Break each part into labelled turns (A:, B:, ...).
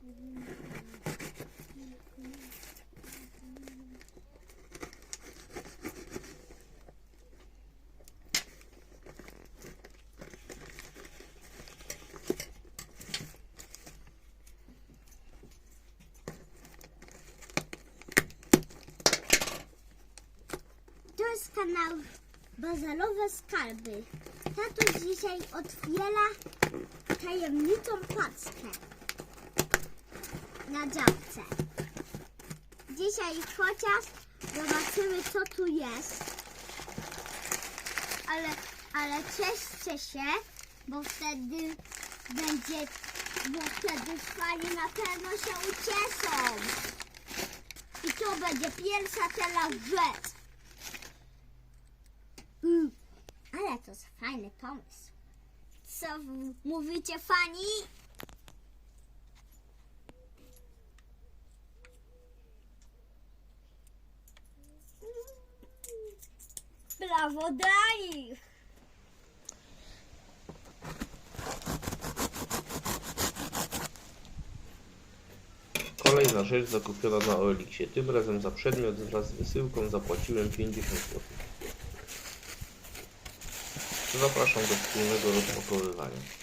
A: To jest kanał Bazalowe Skarby. Tatuś dzisiaj otwiera tajemniczą paczkę na działce. Dzisiaj chociaż zobaczymy co tu jest. Ale, ale cieszcie się, bo wtedy będzie, bo wtedy fani na pewno się ucieszą. I to będzie pierwsza teraz rzecz. Mm, ale to jest fajny pomysł. Co mówicie, fani? Brawo dla!
B: Kolejna rzecz zakupiona na OLX-ie. Tym razem za przedmiot wraz z wysyłką zapłaciłem 50 zł. Zapraszam do wspólnego rozpakowywania.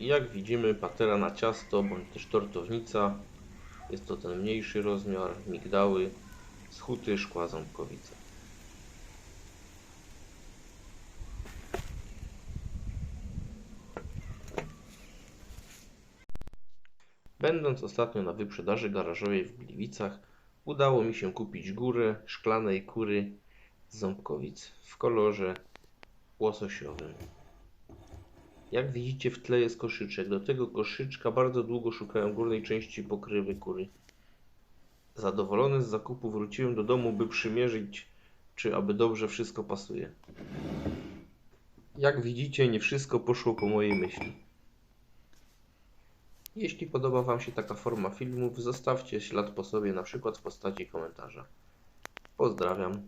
B: Jak widzimy, patera na ciasto bądź też tortownica. Jest to ten mniejszy rozmiar, migdały, schuty, szkła ząbkowice. Będąc ostatnio na wyprzedaży garażowej w Gliwicach, udało mi się kupić górę szklanej kury z ząbkowic w kolorze łososiowym. Jak widzicie w tle jest koszyczek. Do tego koszyczka bardzo długo szukałem górnej części pokrywy kury. Zadowolony z zakupu wróciłem do domu, by przymierzyć, czy aby dobrze wszystko pasuje. Jak widzicie, nie wszystko poszło po mojej myśli. Jeśli podoba Wam się taka forma filmów, zostawcie ślad po sobie, na przykład w postaci komentarza. Pozdrawiam.